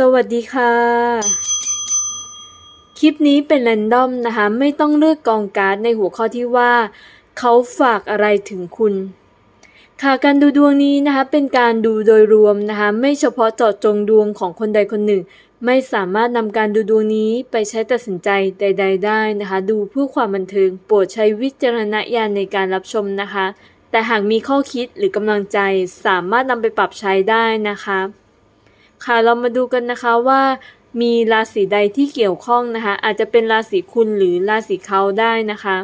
สวัสดีค่ะ คลิปนี้เป็นแรนดอมนะคะ ไม่ต้องเลือกกองการ์ดในหัวข้อที่ว่า เขาฝากอะไรถึงคุณ ค่ะการดูดวงนี้นะคะ เป็นการดูโดยรวมนะคะ ไม่เฉพาะเจาะจงดวงของคนใดคนหนึ่ง ไม่สามารถนำการดูดวงนี้ไปใช้ตัดสินใจใด ๆ ได้นะคะ ดูเพื่อความบันเทิง โปรดใช้วิจารณญาณในการรับชมนะคะ แต่หากมีข้อคิดหรือกำลังใจสามารถนำไปปรับใช้ได้นะคะ ค่ะเรามาดูกันนะคะว่ามีราศีใดที่เกี่ยวข้องนะคะ อาจจะเป็นราศีคุณหรือราศีเขาได้นะคะ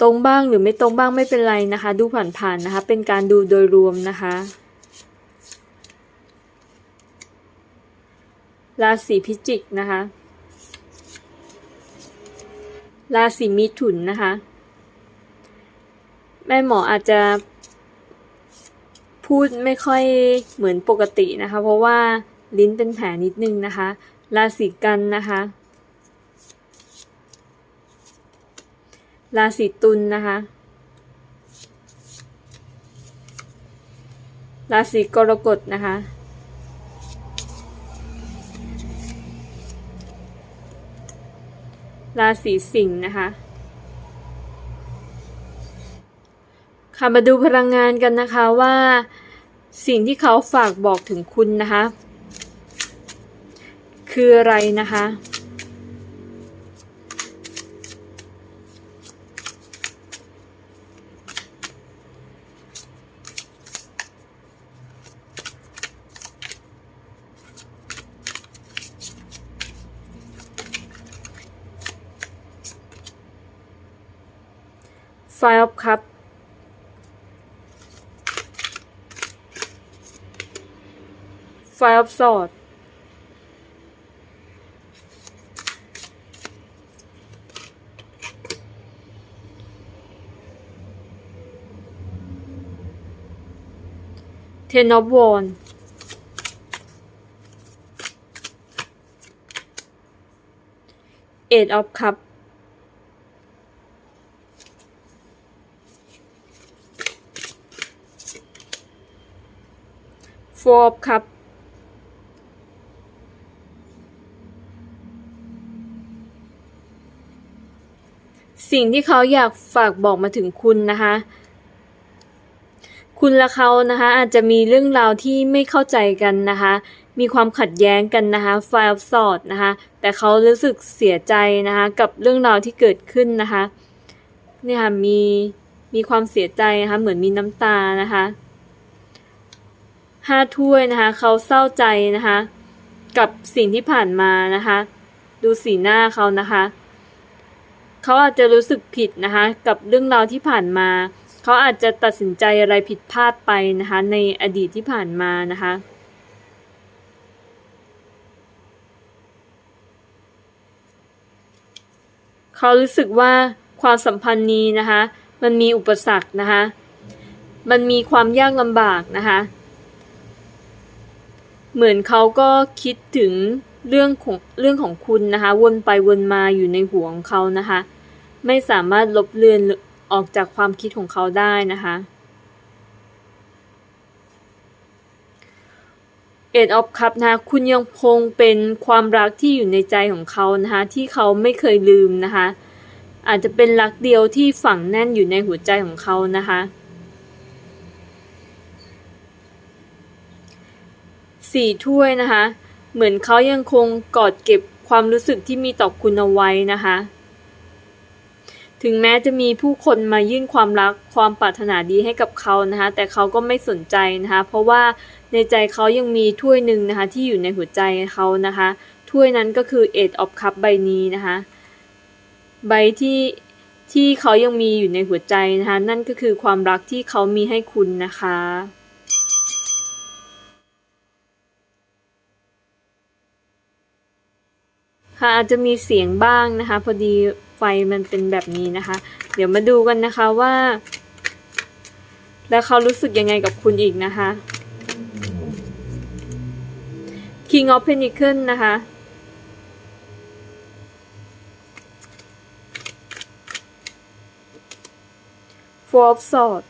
ตรงบ้างหรือไม่ตรงบ้างไม่เป็นไรนะคะ ดูผ่านๆนะคะ เป็นการดูโดยรวมนะคะ ราศีพิจิกนะคะ ราศีมิถุนนะคะ แม่หมออาจจะ พูดไม่ค่อยเหมือนปกตินะคะ เพราะว่าลิ้นเป็นแผลนิดนึงนะคะ ราศีกันนะคะ ราศีตุลนะคะ ราศีกรกฎนะคะ ราศีสิงห์นะคะ ค่ะมาดูพลังงานกันนะคะว่า สิ่งที่เขาฝากบอกถึงคุณนะคะ คืออะไรนะคะ Five of Cups Five of Swords เทนอฟวอนเอ็ดออฟคัพโฟอฟคัพ สิ่งที่เขาอยากฝากบอกมาถึงคุณนะคะ คุณและเขานะคะอาจจะมีเรื่องราวที่ไม่เข้าใจกันนะคะ มีความขัดแย้งกันนะคะ Five of Swords นะคะ แต่เขารู้สึกเสียใจนะคะ กับเรื่องราวที่เกิดขึ้นนะคะเนี่ยค่ะมีมีความเสียใจนะคะเหมือนมีน้ำตานะคะห้าถ้วยนะคะเขาเศร้าใจนะคะ กับสิ่งที่ผ่านมานะคะ ดูสีหน้าเขานะคะ เขาอาจจะรู้สึกผิดนะคะ กับเรื่องราวที่ผ่านมา เขาอาจจะตัดสินใจอะไรผิดพลาดไปนะคะ ในอดีตที่ผ่านมานะคะเขารู้สึกว่าความสัมพันธ์นี้นะคะ มันมีอุปสรรคนะคะ มันมีความยากลำบากนะคะ เหมือนเขาก็คิดถึงเรื่องของเรื่องของคุณนะคะ วนไปวนมาอยู่ในหัวของเขานะคะ ไม่สามารถลบเลือนออกจากความคิดของเขาได้นะคะ เอ็ดออฟคัพนะคะคุณยังคงเป็นความรักที่อยู่ในใจของเขานะคะที่เขาไม่เคยลืมนะคะ อาจจะเป็นรักเดียวที่ฝังแน่นอยู่ในหัวใจของเขานะคะสี่ถ้วยนะคะ เหมือนเขายังคงกอดเก็บความรู้สึกที่มีต่อคุณเอาไว้นะคะ ถึงแม้จะมีผู้คนมายื่นความรักความปรารถนาดีให้กับเขานะคะ แต่เขาก็ไม่สนใจนะคะ เพราะว่าในใจเขายังมีถ้วยหนึ่งนะคะ ที่อยู่ในหัวใจเขานะคะ ถ้วยนั้นก็คือ Eight of Cup ใบนี้นะคะ ใบที่ที่เขายังมีอยู่ในหัวใจนะคะ นั่นก็คือความรักที่เขามีให้คุณนะคะค่ะอาจจะมีเสียงบ้างนะคะ พอดี ไฟมันเป็นแบบนี้นะคะ เดี๋ยวมาดูกันนะคะว่า แล้วเขารู้สึกยังไงกับคุณอีกนะคะ King of Pentacle นะคะฟอร์บสอด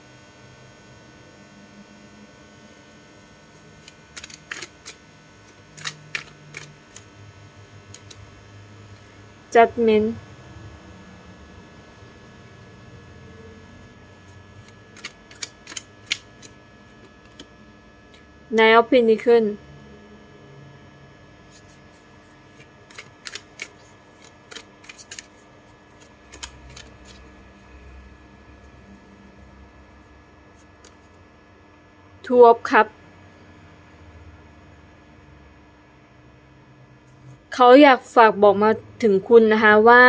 จัดเมนต์ อ f ครับเขาอยากฝากบอกมาถึงคุณนะคะว่า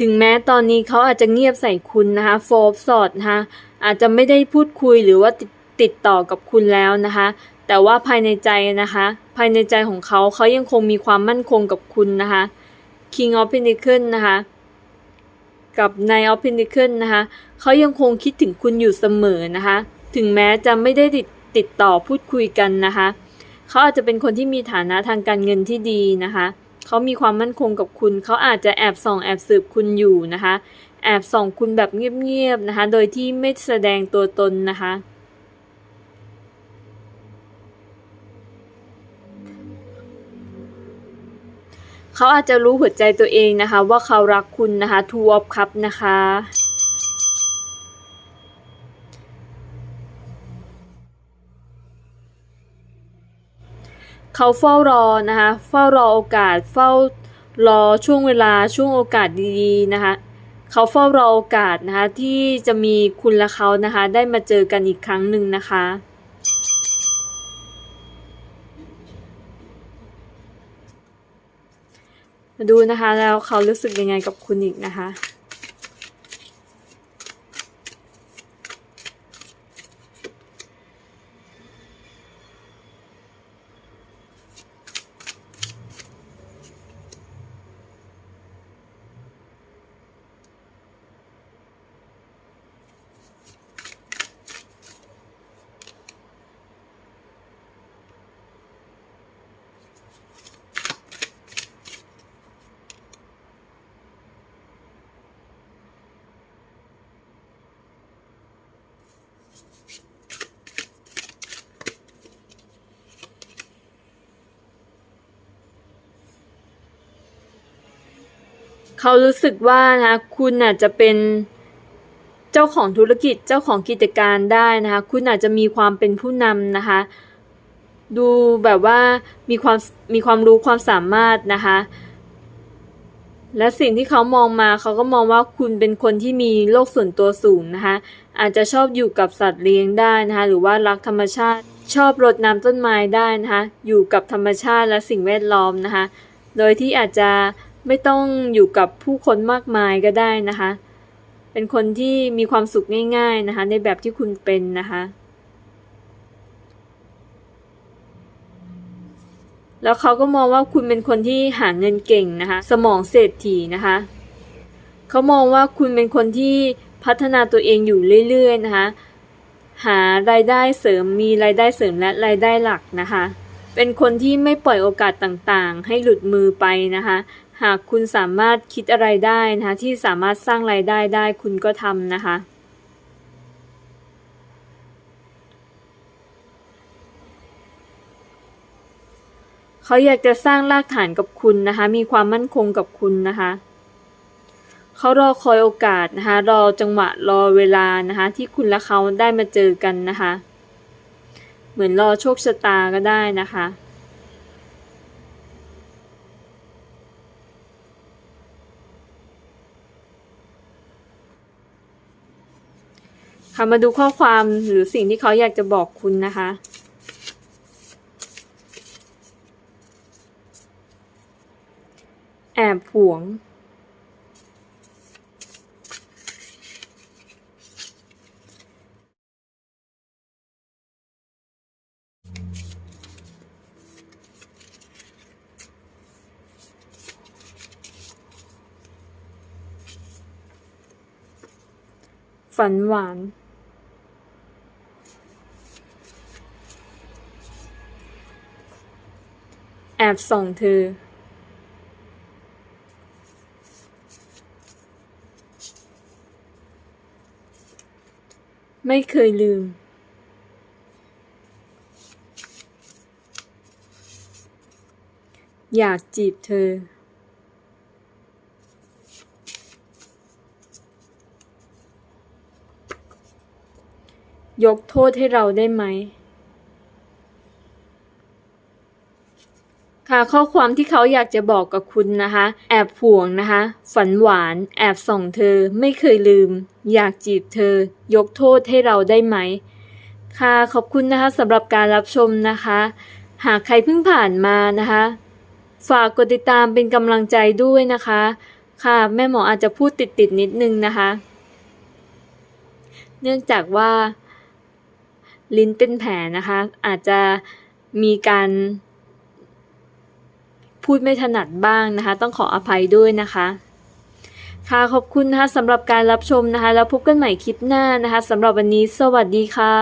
ถึงแม้ตอนนี้เขาอาจจะเงียบใส่คุณนะคะโฟบสอดนะคะอาจจะไม่ได้พูดคุยหรือว่าติดติดต่อกับคุณแล้วนะคะ แต่ว่าภายในใจนะคะ ภายในใจของเขาเขายังคงมีความมั่นคงกับคุณนะคะ King of Pentacles นะคะกับ Knight of Pentacles นะคะเขายังคงคิดถึงคุณอยู่เสมอนะคะ ถึงแม้จะไม่ได้ติดติดต่อพูดคุยกันนะคะเขาอาจจะเป็นคนที่มีฐานะทางการเงินที่ดีนะคะเขามีความมั่นคงกับคุณ เขาอาจจะแอบส่องแอบสืบคุณอยู่นะคะ แอบส่องคุณแบบเงียบๆนะคะ โดยที่ไม่แสดงตัวตนนะคะ เขาอาจจะรู้หัวใจตัวเองนะคะ ว่าเขารักคุณนะคะ Two of Cups นะคะเขาเฝ้ารอนะคะ เฝ้ารอโอกาส เฝ้ารอช่วงเวลาช่วงโอกาสดีๆนะคะ เขาเฝ้ารอโอกาสนะคะที่จะมีคุณและเขานะคะ ได้มาเจอกันอีกครั้งหนึ่งนะคะ มาดูนะคะ แล้วเขารู้สึกยังไงกับคุณอีกนะคะ เขารู้สึกว่านะคะคุณอาจจะเป็นเจ้าของธุรกิจเจ้าของกิจการได้นะคะ คุณอาจจะมีความเป็นผู้นำนะคะ ดูแบบว่ามีความมีความรู้ความสามารถนะคะ และสิ่งที่เขามองมาเขาก็มองว่าคุณเป็นคนที่มีโลกส่วนตัวสูงนะคะ อาจจะชอบอยู่กับสัตว์เลี้ยงได้นะคะ หรือว่ารักธรรมชาติชอบรดน้ำต้นไม้ได้นะคะ อยู่กับธรรมชาติและสิ่งแวดล้อมนะคะ โดยที่อาจจะ ไม่ต้องอยู่กับผู้คนมากมายก็ได้นะคะ เป็นคนที่มีความสุขง่ายๆนะคะ ในแบบที่คุณเป็นนะคะ แล้วเขาก็มองว่าคุณเป็นคนที่หาเงินเก่งนะคะ สมองเศรษฐีนะคะ เขามองว่าคุณเป็นคนที่พัฒนาตัวเองอยู่เรื่อยๆนะคะ หารายได้เสริมมีรายได้เสริมและรายได้หลักนะคะเป็นคนที่ไม่ปล่อยโอกาสต่างๆ ให้หลุดมือไปนะคะ หากคุณสามารถคิดอะไรได้นะคะที่สามารถสร้างรายได้ได้คุณก็ทำนะคะ เขาอยากจะสร้างรากฐานกับคุณนะคะ มีความมั่นคงกับคุณนะคะ เขารอคอยโอกาสนะคะรอจังหวะรอเวลานะคะที่คุณและเขาได้มาเจอกันนะคะ เหมือนรอโชคชะตาก็ได้นะคะ ค่ะมาดูข้อความหรือสิ่งที่เขาอยากจะบอกคุณนะคะ แอบหวง ฝันหวาน บส่งเธอ ไม่เคยลืม อยากจีบเธอ ยกโทษให้เราได้ไหม ค่ะข้อความที่เขาอยากจะบอกกับคุณนะคะ แอบห่วงนะคะ ฝันหวาน แอบส่องเธอ ไม่เคยลืม อยากจีบเธอ ยกโทษให้เราได้ไหม ค่ะขอบคุณนะคะสำหรับการรับชมนะคะ หากใครเพิ่งผ่านมานะคะ ฝากกดติดตามเป็นกำลังใจด้วยนะคะ ค่ะแม่หมออาจจะพูดติดติดๆนิดนึงนะคะ เนื่องจากว่า ลิ้นเป็นแผลนะคะ อาจจะมีการ พูดไม่ถนัดบ้างนะคะ ต้องขออภัยด้วยนะคะ ค่ะขอบคุณนะคะสำหรับการรับชมนะคะ แล้วพบกันใหม่คลิปหน้านะคะสำหรับวันนี้ สวัสดีค่ะ